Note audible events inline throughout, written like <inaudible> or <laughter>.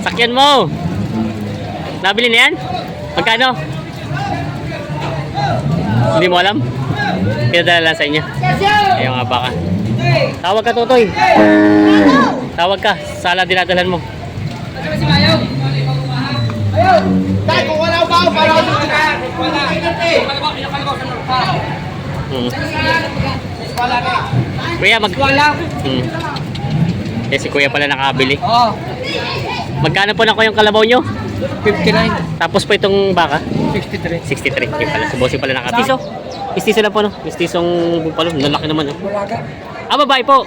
Sakyan mo. Nabili na yan? Magkano? Hindi mo alam? Pinadala lang sa inyo. Ayaw nga baka. Tawag ka, Totoy. Tawag ka. Sala dinadalan mo. Dahil kung wala ba ako, para Hmm. Kuya, mag... Wala. Hmm. Eh, si Kuya pala nakabili. Oo. Magkano po na ko yung kalabaw nyo? 59. Tapos po itong baka? 63. 63. Yung pala. Si Bossy pala nakabili. Mistiso. Lang po, no? Mistisong bupalo. Lalaki naman, no? Wala ka. Ah, babae po.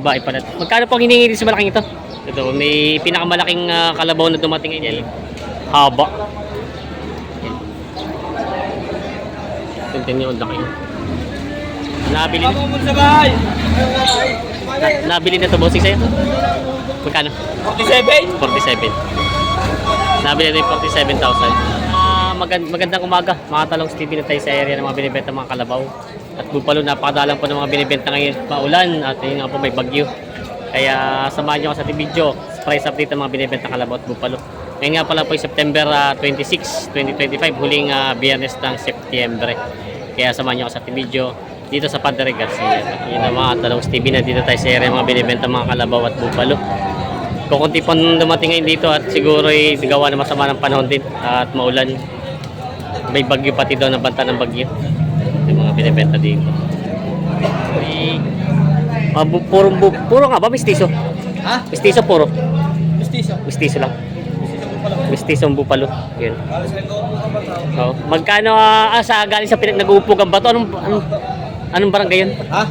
Babae pala. Magkano po ang dito sa malaking ito? Ito, may pinakamalaking ah, kalabaw na dumating ngayon. Haba. Tingnan niyo ang laki. Nabili na. nabili na to bossing sa'yo? Magkano? 47. 47. Nabili na yung 47,000. Ah, magand magandang umaga. Mga talong Stevie na tayo sa area ng mga binibenta mga kalabaw. At Bupalo, napakadalang po ng mga binibenta ngayon. Maulan at yun nga po may bagyo. Kaya samahan nyo ako sa ating video. Price update ng mga binibenta kalabaw at Bupalo. Ngayon nga pala po ay September ah, 26, 2025. Huling ah, biyernes ng September. Kaya samahan nyo ako sa ating video dito sa Padre Garcia. Yun ang mga talong Stevie na dito tayo sa area ng mga binibenta mga kalabaw at Bupalo kukunti pa dumating ngayon dito at siguro ay gawa na masama ng panahon din at maulan. May bagyo pati daw na banta ng bagyo. Yung mga binibenta dito. May bu- puro, bu- puro nga ba? Mistiso? Ha? Mistiso puro. Justice. Mistiso lang. Mistisong bupalo. Yun. Oh. Magkano ah, ah, sa galing sa pinag nag-uupugan ba to? Anong, anong, anong barangay yun? Ha?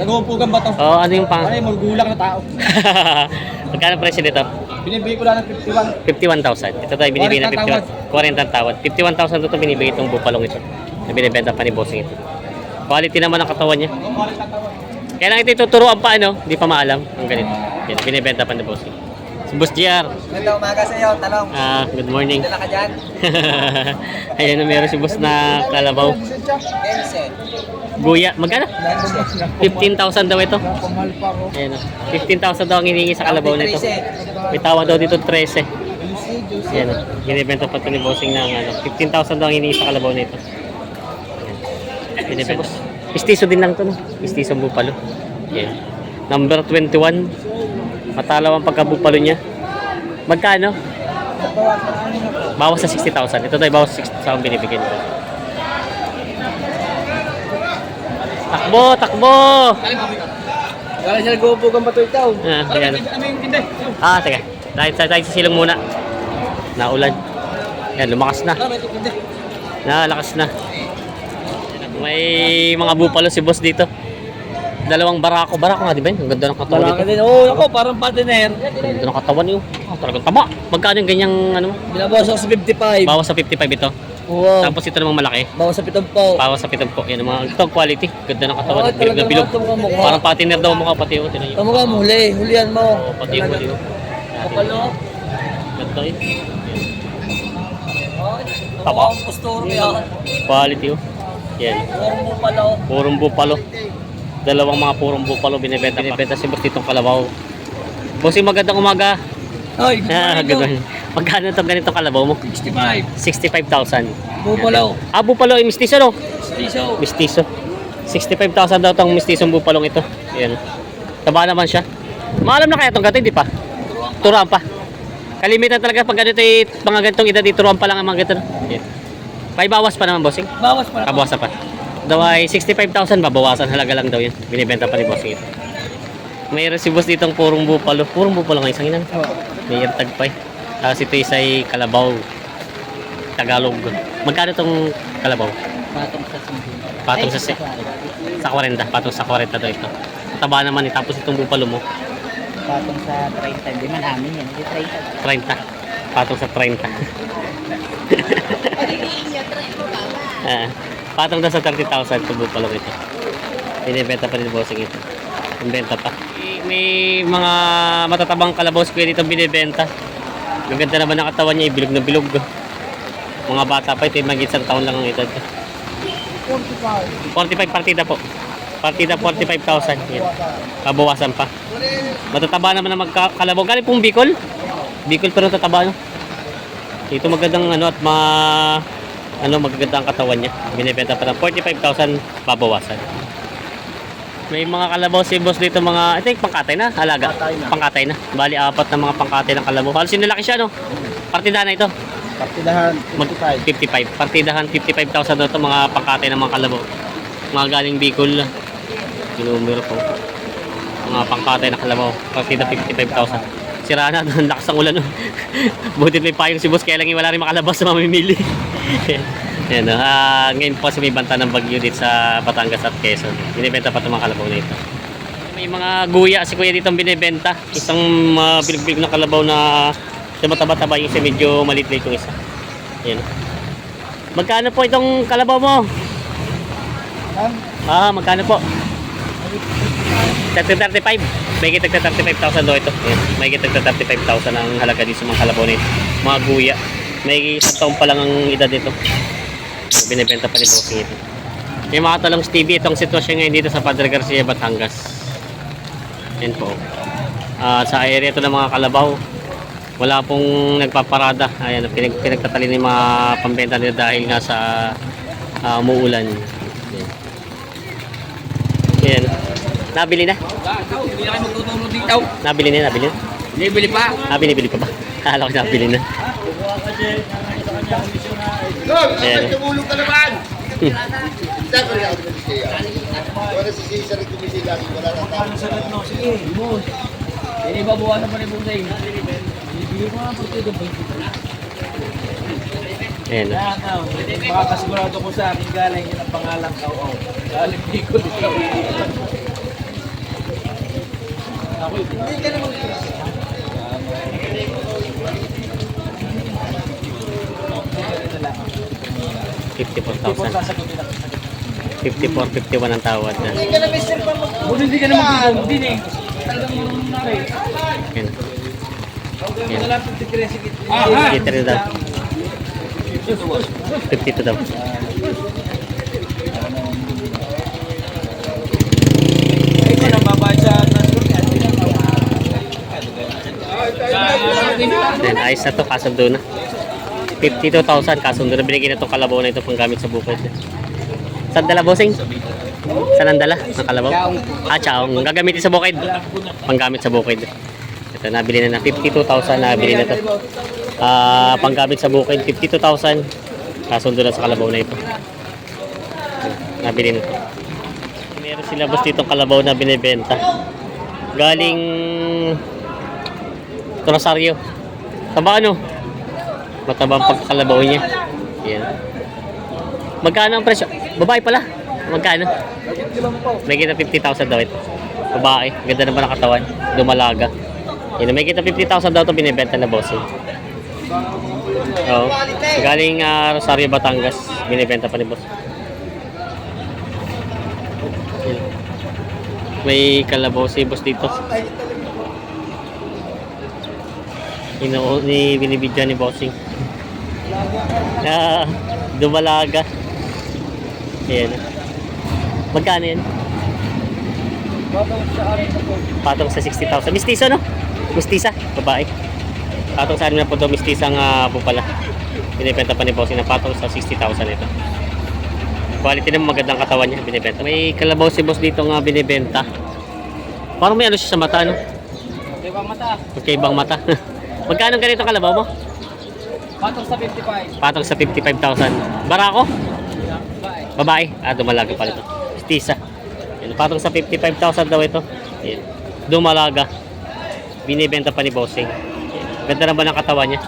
Nag-uupugan ba to? Oh, ano yung pang... Ano yung magulang na tao? <laughs> Magkano presyo dito? Binibigay ko lang ng 51. 51,000. Ito tayo binibigay ng 40 51. 40 ang tawad. 51,000 ito binibigay itong bupalong ito. Na binibenta pa ni bossing ito. Quality naman ang katawan niya. Kaya lang ito tuturuan pa ano, hindi pa maalam ang ganito. Yan, binibenta pa ni bossing. Si Boss GR. Ganda umaga sa iyo, talong. Ah, good morning. Dala ka dyan. <laughs> Ayan na meron si boss na kalabaw. Ense. Guya, magkano? 15,000 daw ito. Ayan, oh. 15,000 daw ang hiningi sa kalabaw nito. May tawad daw dito 13. Yan, oh. binibenta pa ito ni Bossing ng ano, 15,000 daw ang hinihingi sa kalabaw nito. Yan. Binibenta. Istiso din lang to, no? Istiso bupalo. Yan. Number 21. Matalaw ang pagkabupalo niya. Magkano? Bawas sa 60,000. Ito tayo bawas sa 60,000 binibigyan ko. Takbo, takbo! Wala siya nag-uupugan ba to ikaw? Ah, ayan. Ano? Ah, teka. Tayo, tayo, tayo sa silong muna. Naulan. Yan, lumakas na. Nalakas na. May mga bupalo si boss dito. Dalawang barako. Barako nga, di ba? Ang ganda ng katawan nito. din. Oo, ako parang partner. Ang ganda ng katawan yun. Oh, talagang taba. Magkano yung ganyang ano? Binabawas ako sa 55. Bawas sa 55 ito. Oo. Tapos ito namang malaki. Bawas sa 70 po. Bawas sa 70 po. Yan ang mga ito quality. Ganda ng katawan. Oo, bilog na bilog. ito mukha. Parang patiner daw mukha pati oh. Tama ka mo, huli. Hulihan mo. Oh, pati yung huli. oh. Kapalo. Ganda eh. Tama. Ang postura yan. Quality oh. Yan. Puro mo pala. Purong bupalo. Dalawang mga purong bupalo binibenta. Binibenta si Boss ditong kalabaw. Bossing magandang umaga. Ay, Ah, <laughs> ganun. Magkano itong ganitong kalabaw mo? 65. 65,000. Bupalaw. Ah, bupalo. Eh, mistiso no? Stiso. Mistiso. 65,000 daw itong mistisong bupalong ito. Ayan. Taba naman siya. Maalam na kaya itong gato, hindi pa? Turuan pa. Kalimitan talaga pag ganito eh, mga ganitong edad, turuan pa lang ang mga ganito. Ayan. May bawas pa naman, bossing. Bawas pala. Kabawasan pa. Daw ay 65,000 babawasan halaga lang daw yun. Binibenta pa ni bossing ito. Mayroon si boss ditong purong bupalo. Purong bupalo nga isang inan. May tag pa eh. Tapos ito isa ay kalabaw. Tagalog. Magkano itong kalabaw? Patong sa sindi. Patong sa si sa 40. Patong sa 40 daw ito. Taba naman eh. Tapos itong bupalo mo, Patong sa 30. Di man amin yan. Di 30. 30. Patong sa 30. <laughs> Ah, patong daw sa 30,000 itong bupalo ito. Binibenta pa rin bossing ito. Ang benta pa. May mga matatabang kalabaw square dito binibenta. Ang ganda naman ng katawan niya, bilog na bilog. Mga bata pa ito, mag isang taon lang ang edad. 45 partida po. Partida 45,000. Yan. Kabawasan pa. Matataba naman ang magkakalabaw. Galing pong Bicol. Bicol pero tataba no. Ito magandang ano at ma ano magaganda ang katawan niya. Binibenta pa ng 45,000 babawasan. May mga kalabaw si boss dito mga, I think pangkatay na, halaga. Pangkatay na. Pangkatay na. Bali apat na mga pangkatay ng kalabaw. Halos sinulaki siya no. Partida na ito. Partidahan, Mag 55. Partidahan 55,000 daw ito mga pangkatay ng mga kalabaw. Mga galing Bicol. Kinumero ko. Mga pangkatay na kalabaw. Partida 55,000. Sira na, <laughs> ang lakas ng ulan. no. <laughs> Buti may payong si boss, kaya lang wala rin makalabas sa mamimili. <laughs> Yan, no. Ah, ngayon po kasi may banta ng bagyo dito sa Batangas at Quezon. Binibenta pa itong mga kalabaw na ito. May mga guya si kuya dito ang binibenta. Isang uh, bilig-bilig na kalabaw na sa mataba-taba yung isa medyo maliit-liit yung isa. Yan. Magkano po itong kalabaw mo? Ah, magkano po? 35. May kita 35,000 daw ito. Yan. May kita 35,000 ang halaga dito sa mga kalabaw nito. Mga guya. May isang taon pa lang ang edad nito. Binibenta pa ni Bossing ito. Yung mga talong Stevie, itong sitwasyon ngayon dito sa Padre Garcia, Batangas. Yan po. Ah, sa area ito ng mga kalabaw, wala pong nagpaparada. Ayan, pinag pinagtatali ng mga pambenta nila dahil nga sa ah, umuulan. Yan. Yan. Nabili na? Hindi na kayo magtutulong dito. Nabili na, nabili na. Bibili pa. Ah, binibili pa ba? <laughs> Akala ko nabili na. Ayan. bakit tumulong ka naman? Saan ko rin ako kumisiya? Wala si Cesar yung kumisiya, wala na tao. Hindi ba buwasan pa rin po sa inyo? Bibili mo nga partido ba? Ayan. Yan, now. Makakasigurado ko sa akin galing yun ang pangalang Kawaw. Galing Bicol ito. Ako, hindi ka naman. 54,000. sasagutin ako. 54, 51 ang tawad na. Hindi ka hindi eh. Talagang marunong na. Ayan. Ayan. Wala pong tigresikit. Kita rin daw. 52 daw. Ikaw na sa transport yan. Then, ayos na to, kasundo na. 52,000 kasundo na. Binigyan na itong kalabaw na ito pang gamit sa bukod. Saan dala, bossing? Saan ang dala? Ang kalabaw? Ah, chaong. Gagamitin sa bukid. Panggamit sa bukid. Ito, nabili na na. 52,000 nabili na to. Ah, panggamit sa bukid, 52,000. Kasundo na sa kalabaw na ito. Nabili na to. Meron sila boss dito kalabaw na binibenta. Galing Rosario. Taba ano? Matabang pagkakalabaw niya. Yan. Magkano ang presyo? Babae pala. Magkano? May kita 50,000 daw ito. Babae. Ganda naman ang katawan. Dumalaga. Yan. May kita 50,000 daw ito binibenta na boss. eh. Oo. Galing ah, Rosario, Batangas. Binibenta pa ni boss. Yan. May kalabaw si boss dito. Ino ni binibidyan ni bossing. Ah, dumalaga. Ayan. Magkano yan? Patong sa 60,000. Mistiso, no? Mistisa, babae. Patong sa anim na po ito, mistisang uh, po pala. Binibenta pa ni bossing na patong sa 60,000 ito. Quality naman magandang katawan niya, binibenta. May kalabaw si boss dito nga binibenta. Parang may ano siya sa mata, no? Ba mata? Magkaibang mata. <laughs> Magkano ganito kalabaw mo? Patong sa 55. Patong sa 55,000. Barako? Babae. Babae. Ah, dumalaga pala ito. Stisa. Yan, patong sa 55,000 daw ito. Yan. Dumalaga. Binibenta pa ni Bossing. Yan. Ganda naman ang katawan niya.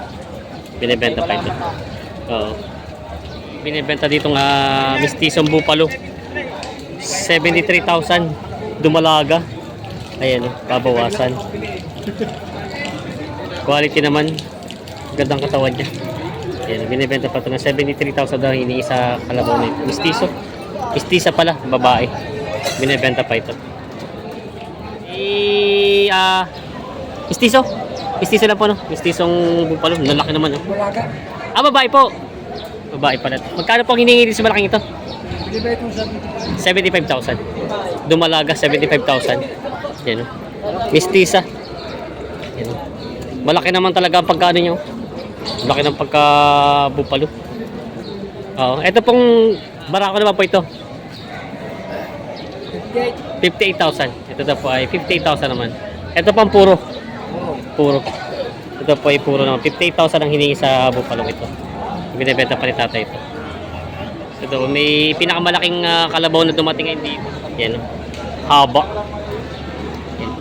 Binibenta pa ito. Oo. Binibenta dito nga mistisong bupalo. 73,000. Dumalaga. Ayan, oh, babawasan. Quality naman. Gandang katawan niya. Yan, binibenta pa ito ng 73,000 daw hinihingi sa kalabaw na ito. Mistiso. Mistisa pala, babae. Binibenta pa ito. Eh, ah, mistiso. Mistiso lang po, no? Mistisong bupalo. Lalaki naman, no? Ah, babae po. Babae pala. Magkano po ang hinihingi sa malaking ito? 75,000. Dumalaga, 75,000. Yan. oh. Mistisa. Yan. oh. Malaki naman talaga ang pagkano nyo. Malaki ng pagka bupalo. Ito pong barako naman po ito. 58,000. Ito daw po ay 58,000 naman. Ito pang puro. Puro. Ito po ay puro naman. 58,000 ang hiningi sa bupalo ito. Binibenta pa ni tatay ito. Ito, may pinakamalaking ah, kalabaw na dumating ngayon dito. Yan. oh. Haba. Yan.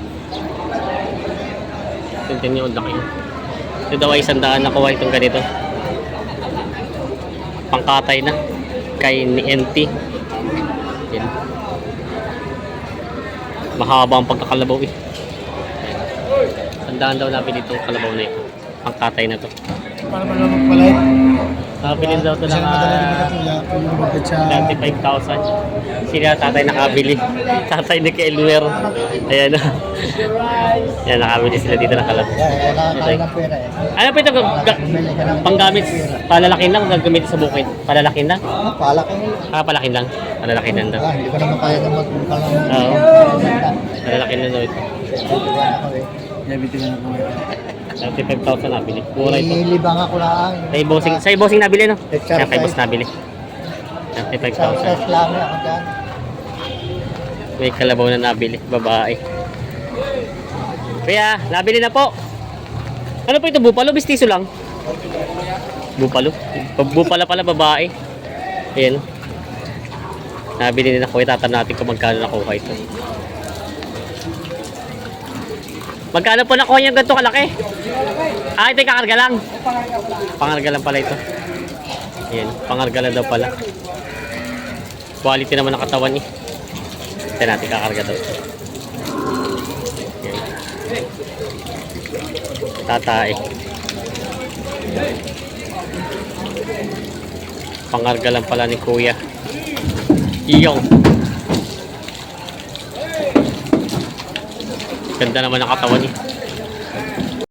Tingnan nyo, ang laki. Ito daw ay isang daan nakuha itong ganito. Pangkatay na. Kay ni NT. Yan. Mahaba ang pagkakalabaw eh. Yan. Tandaan daw natin itong kalabaw na ito. Pangkatay na to. Para pala eh? Nakabili daw ito ng madali ah, na katuya, kung yung bagay sa... 35,000. Sila tatay nakabili. Tatay ni kay Elmer. Ayan. Ayan, nakabili sila dito ng pera eh. Ano pa ito? Ga- panggamit, palalakin lang, gagamitin sa bukid. Palalakin lang? Ah, palaki. Ah, palakin lang. Palalakin lang daw. Ah, hindi ko naman kaya na magbuka ng... Oo. Palalakin lang daw ito. Nabitigan ako eh. 35,000 nabili. Mura ito. Ilibang ako lang. Sa ibosing, sa ibosing nabili no? Exercise. Kaya kay boss nabili. Sa 35,000. lang ako dyan. May kalabaw na nabili, babae. Kuya, nabili na po. Ano po ito, bupalo? Bistiso lang? Bupalo? Bupala pala, babae. Ayan. Nabili na kuya, tatanong natin kung magkano nakuha ito. Magkano po nakuha niya ganito kalaki? Ah, ito yung kakarga lang. Pangarga lang pala ito. Ayan, pangarga lang daw pala. Quality naman ng katawan niya. Ito natin kakarga daw. Tatae. Pangarga lang pala ni kuya. Iyong. Ganda naman ang katawan niya.